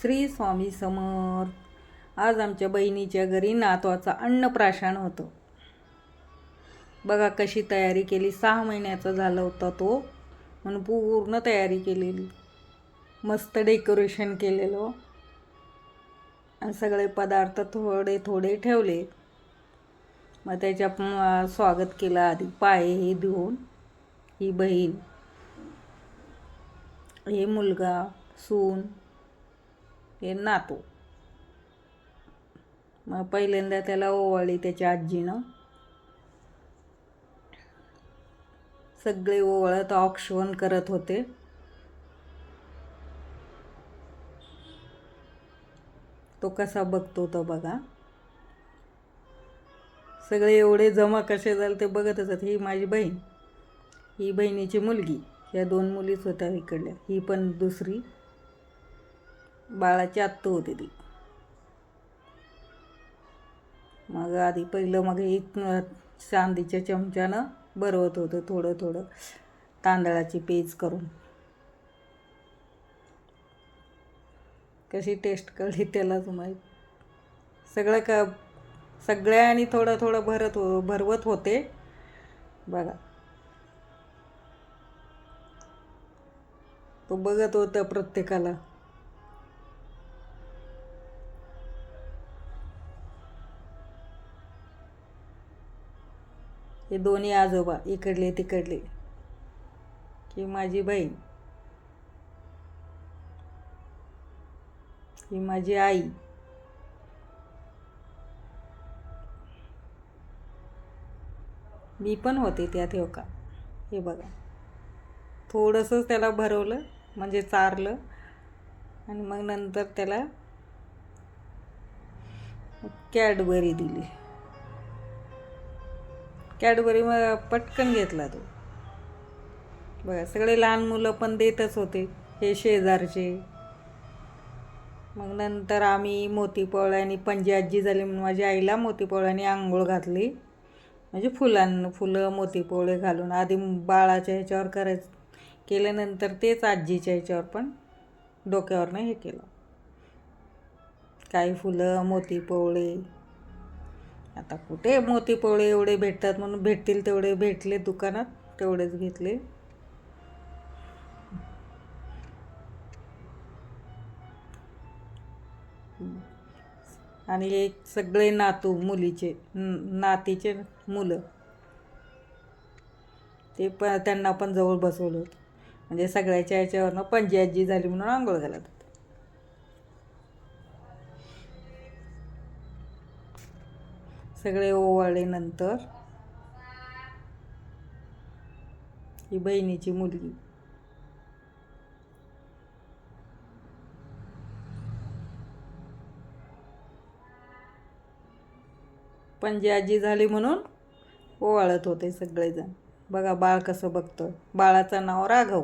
श्री स्वामी समर्थ. आज आमच्या बहिणीच्या घरी नातवाचा अन्नप्राशन होतं. बघा कशी तयारी केली. सहा महिन्याचा झाला होता तो. म्हणून पूर्ण तयारी केलेली. मस्त डेकोरेशन केलेलं. आणि सगळे पदार्थ थोडे थोडे ठेवले. मग त्याच्या स्वागत केलं आधी. पाय हे धुवून. ही बहीण. हे मुलगा सून. हे नातू. मग पहिल्यांदा त्याला ओवाळली त्याच्या आजीनं. सगळे ओवाळत ऑक्षवण करत होते. तो कसा बघतो तो बघा. सगळे एवढे जमा कसे झाले ते बघतच ही माझी बहीण. ही बहिणीची मुलगी. या दोन मुलीच होत्या इकडल्या. ही पण दुसरी. बाळाची आत्तू होती ती. मग आधी पहिलं मग एक चांदीच्या चमच्यानं भरवत होतं थोडं थोडं. तांदळाची पेज करून. कशी टेस्ट कळली त्यालाच माहीत. सगळं का सगळ्यांनी थोडं थोडं भरत हो भरवत होते. बघा. तो बघत होता प्रत्येकाला. हे दोन्ही आजोबा इकडले तिकडले. की माझी बहीण. ही माझी आई. मी पण होते त्यात हो का हे बघा. थोडंसंच त्याला भरवलं म्हणजे चारलं. आणि मग नंतर त्याला कॅडबरी दिली. कॅडबरी मग पटकन घेतला तो. बघा सगळे लहान मुलं पण देतच होते हे शेजारचे. मग नंतर आम्ही मोतीपोळ्यानी पंजी आजी झाली म्हणून माझ्या आईला मोतीपोळ्याने आंघोळ घातली. म्हणजे फुलां फुलं मोतीपोळे घालून. आधी बाळाच्या ह्याच्यावर करायचं केल्यानंतर तेच आजीच्या ह्याच्यावर पण डोक्यावरनं हे केलं. काही फुलं मोतीपोळे आता कुठे मोतीपोवळे एवढे भेटतात म्हणून भेटतील तेवढे भेटले दुकानात तेवढेच घेतले. आणि एक सगळे नातू मुलीचे नातीचे मुलं. ते पण त्यांना पण जवळ बसवलं होतं. म्हणजे सगळ्याच्या याच्यावरनं पंजी आजी झाली म्हणून आंघोळ घालत सगळे ओवाळले नंतर ही बहिणीची मुलगी. पंजी आजी झाली म्हणून ओवाळत होते सगळेजण. बघा बाळ कसं बघतं बाळाचं नाव राघव.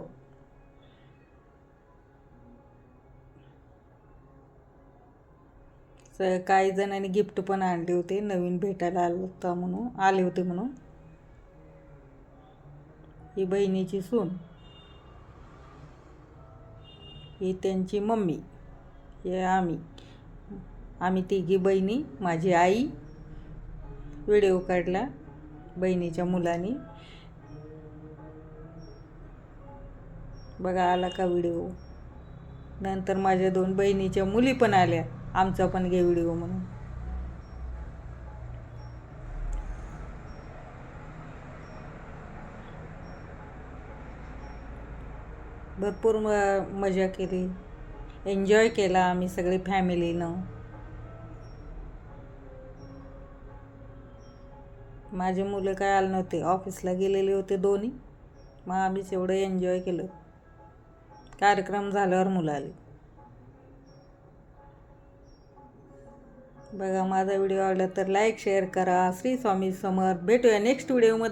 स काही जणांनी गिफ्ट पण आणले होते नवीन भेटायला आलं होता म्हणून आले होते म्हणून. ही बहिणीची सून. ही त्यांची मम्मी. हे आम्ही. आम्ही तिघी बहिणी माझी आई व्हिडिओ काढला बहिणीच्या मुलांनी. बघा आला का व्हिडिओ? नंतर माझ्या दोन बहिणीच्या मुली पण आल्या. आमचा पण घे व्हिडिओ म्हणून. भरपूर म- मजा केली. एन्जॉय केला आम्ही सगळी फॅमिलीनं माझे मुलं काय आले नव्हते ऑफिसला गेलेले होते दोन्ही. मग आम्हीच एवढं एन्जॉय केलं. कार्यक्रम झाल्यावर मुलं आली. बघा माझा व्हिडिओ आवडला तर लाईक शेअर करा. श्री स्वामी समर्थ. भेटूया नेक्स्ट व्हिडिओमध्ये